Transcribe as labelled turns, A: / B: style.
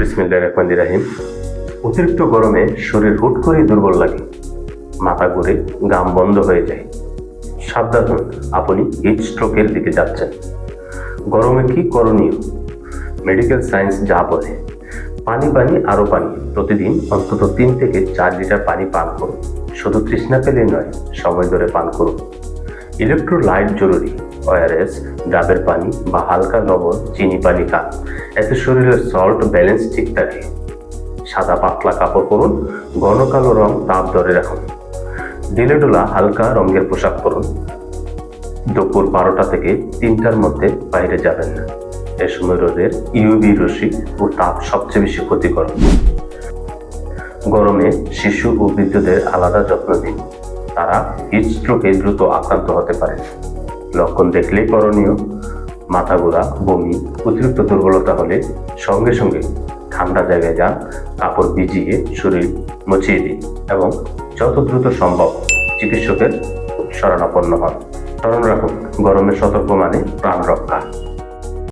A: রাহিম। অতিরিক্ত গরমে শরীর হুট করেই দুর্বল লাগে। মাথা ঘুরে গাম বন্ধ হয়ে যায়। সাবধান, আপনি হিট স্ট্রোকের দিকে যাচ্ছেন। গরমে কি করণীয়? মেডিকেল সায়েন্স যা বলে, পানি পানি আরও পানি। প্রতিদিন অন্তত তিন থেকে চার লিটার পানি পান করুন। শুধু তৃষ্ণা পেলে নয়, সময় ধরে পান করুন। ইলেকট্রোলাইট জরুরি। ওআরএস ডাবের পানি বা হালকা লবণ, চিনি, পানি খান। এতে শরীরের সল্ট ব্যালেন্স ঠিক থাকে। সাদা পাতলা কাপড় পরুন, ঘন কালো রং তাপ ধরে রাখুন। ডিলেডোলা হালকা রঙের পোশাক পরুন। দুপুর বারোটা থেকে তিনটার মধ্যে বাইরে যাবেন না। এ সময় রোদের ইউভি রশ্মি ও তাপ সবচেয়ে বেশি ক্ষতিকর। গরমে শিশু ও বৃদ্ধদের আলাদা যত্ন দিন তারা হিট স্ট্রোকে দ্রুত আক্রান্ত হতে পারে। লক্ষণ দেখলেই করণীয় মাথা ঘোরা বমি, অতিরিক্ত দুর্বলতা হলে সঙ্গে সঙ্গে ঠান্ডা জায়গায় যান, কাপড় ভিজিয়ে শরীর মুছিয়ে দিন এবং যত দ্রুত সম্ভব চিকিৎসকের শরণাপন্ন হন। স্মরণ রাখুন গরমের সতর্ক মানে প্রাণ রক্ষা।